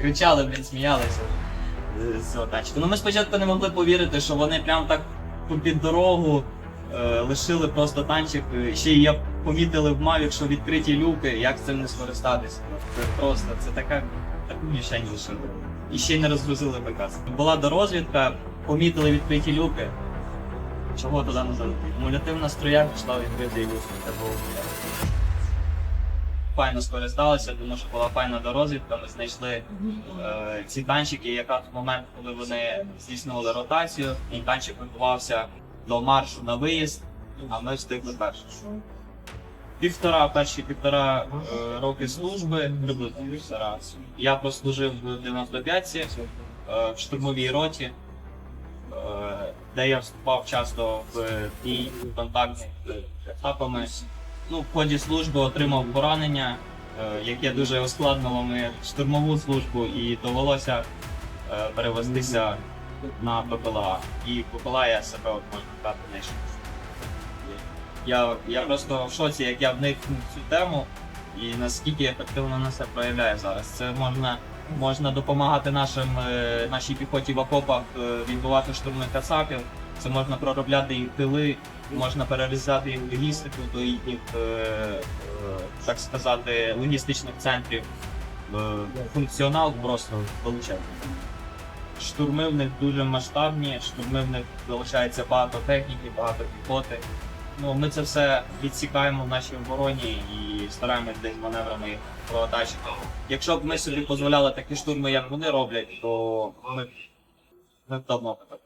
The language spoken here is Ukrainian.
кричали, блін, сміялися з цього танчика. Ну ми спочатку не могли повірити, що вони прям так під дорогу е, лишили просто танчик. Ще й я помітили в Мавік, що відкриті люки, як цим не скористатися. Це просто, це така, таку мішень лишили. І ще й не розгрузили БК. Була дорозвідка, помітили відкриті люки. Чого туди не залетіти? Кумулятивна струя пішла в відкритий люк. Це було файно скористалися, тому що була файна дорозвідка. Ми знайшли е, ці танчики, якраз в момент, коли вони здійснювали ротацію, і танчик готувався до маршу на виїзд, а ми встигли перші. Півтора, перші півтора е, роки служби, приблизно півтора. Я прослужив в 95-ці е, в штурмовій роті, е, де я вступав часто в бій, в контакт з етапами. Ну, в ході служби отримав поранення, е, яке дуже ускладнило мою штурмову службу і довелося е, перевестися на ППЛА. І ППЛА я себе от можна сказати знайшов. Я, я просто в шоці, як я в цю тему і наскільки ефективно вона себе проявляє зараз. Це можна, можна допомагати нашим, е, нашій піхоті в окопах відбувати штурми кацапів. Це можна проробляти їх тили, можна перерізати їх логістику до їхніх, е, е, так сказати, логістичних центрів. Е, Функціонал просто величезний. Штурми в них дуже масштабні, штурми в них залишається багато техніки, багато піхоти. Ну, ми це все відсікаємо в нашій обороні і стараємось десь маневрами їх проатачити. Якщо б ми собі дозволяли такі штурми, як вони роблять, то ми, б давно так